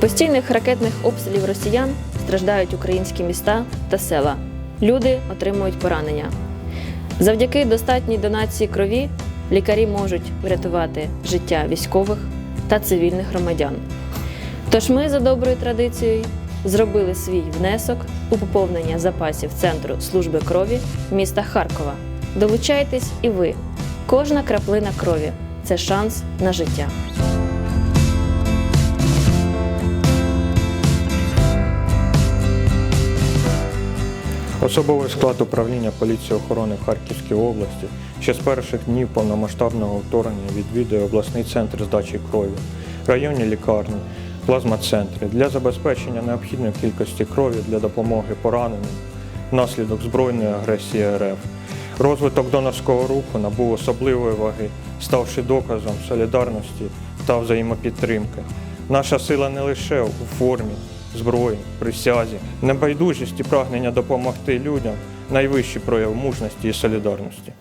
постійних ракетних обстрілів росіян страждають українські міста та села. Люди отримують поранення. Завдяки достатній донації крові лікарі можуть врятувати життя військових та цивільних громадян. Тож ми за доброю традицією зробили свій внесок у поповнення запасів Центру служби крові міста Харкова. Долучайтесь і ви. Кожна краплина крові це шанс на життя. Особовий склад управління поліції охорони в Харківській області ще з перших днів повномасштабного вторгнення відвідує обласний центр здачі крові, районні лікарні, плазмацентри для забезпечення необхідної кількості крові для допомоги пораненим внаслідок збройної агресії РФ. Розвиток донорського руху набув особливої ваги, ставши доказом солідарності та взаємопідтримки. Наша сила не лише у формі, зброї, присязі, небайдужість і прагнення допомогти людям найвищий прояв мужності і солідарності.